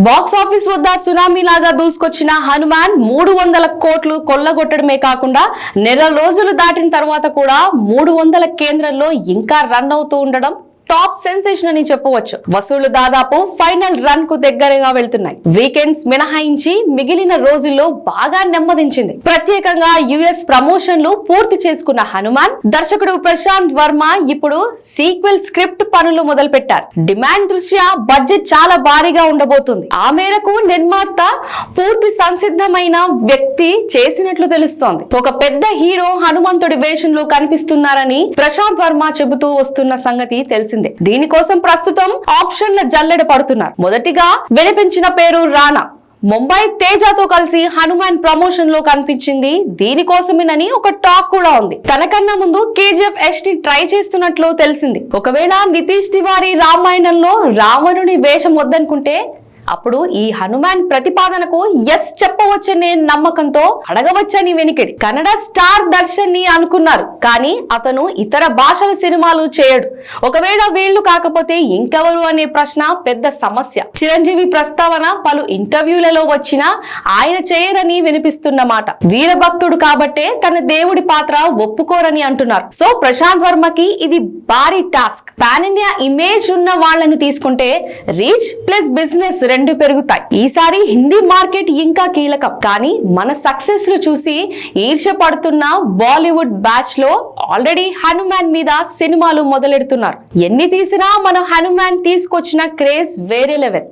Box office వద్ద tsunami లాగా దూసుకొచ్చిన హనుమాన్ మూడు వందల కోట్లు కొల్లగొట్టడమే కాకుండా నెల రోజులు దాటిన తర్వాత కూడా మూడు వందల కేంద్రంలో ఇంకా రన్ అవుతూ ఉండడం టాప్ సెన్సేషన్ అని చెప్పవచ్చు. వసూళ్ళు దాదాపు ఫైనల్ రన్కు దగ్గరగా వెళ్తున్నాయి. వీకెండ్స్ మినహాయించి మిగిలిన రోజుల్లో బాగా నెమ్మదించింది. ప్రత్యేకంగా యుఎస్ ప్రమోషన్లు పూర్తి చేసుకున్న హనుమాన్ దర్శకుడు ప్రశాంత్ వర్మ ఇప్పుడు సీక్వెల్ స్క్రిప్ట్ పనులు మొదలు పెట్టారు డిమాండ్ దృష్ట్యా బడ్జెట్ చాలా భారీగా ఉండబోతుంది. ఆ మేరకు నిర్మాత పూర్తి సంసిద్ధమైన వ్యక్తి చేసినట్లు తెలుస్తోంది. ఒక పెద్ద హీరో హనుమంతుడి వేషంలో కనిపిస్తున్నారని ప్రశాంత్ వర్మ చెబుతూ వస్తున్న సంగతి తెలిసింది. దీనికోసం ప్రస్తుతం ఆప్షన్ల జల్లెడ పడుతున్నారు. మొదటిగా వినిపించిన పేరు రానా. ముంబై తేజాతో కలిసి హనుమాన్ ప్రమోషన్లో కనిపించింది దీనికోసమేనని ఒక టాక్ కూడా ఉంది. తనకన్నా ముందు కేజీఎఫ్ ఎస్ని ట్రై చేస్తున్నట్లు తెలిసింది. ఒకవేళ నితీష్ తివారీ రామాయణంలో రావణుని వేషం వద్దనుకుంటే అప్పుడు ఈ హనుమాన్ ప్రతిపాదనకు ఎస్ చెప్పవచ్చనే నమ్మకంతో అడగవచ్చని వెనికిడి. కన్నడ స్టార్ దర్శన్ని అనుకున్నారు. కానీ అతను ఇతర భాషల సినిమాలు చేయడు. ఒకవేళ వీళ్ళు కాకపోతే ఇంకెవరు అనే ప్రశ్న పెద్ద సమస్య. చిరంజీవి ప్రస్తావన పలు ఇంటర్వ్యూలలో వచ్చినా ఆయన చేయరని వినిపిస్తున్న మాట. వీరభక్తుడు కాబట్టే తన దేవుడి పాత్ర ఒప్పుకోరని అంటున్నారు. సో ప్రశాంత్ వర్మకి ఇది భారీ టాస్క్. పాన్ ఇండియా ఇమేజ్ ఉన్న వాళ్ళను తీసుకుంటే రీచ్ ప్లస్ బిజినెస్ రెండు పెరుగుతాయి. ఈసారి హిందీ మార్కెట్ ఇంకా కీలకం. కానీ మన సక్సెస్లు చూసి ఈర్ష పడుతున్న బాలీవుడ్ బ్యాచ్లో ఆల్రెడీ హనుమాన్ మీద సినిమాలు మొదలెడుతున్నారు ఎన్ని తీసినా మన హనుమాన్ తీసుకొచ్చిన క్రేజ్ వేరే లెవెల్.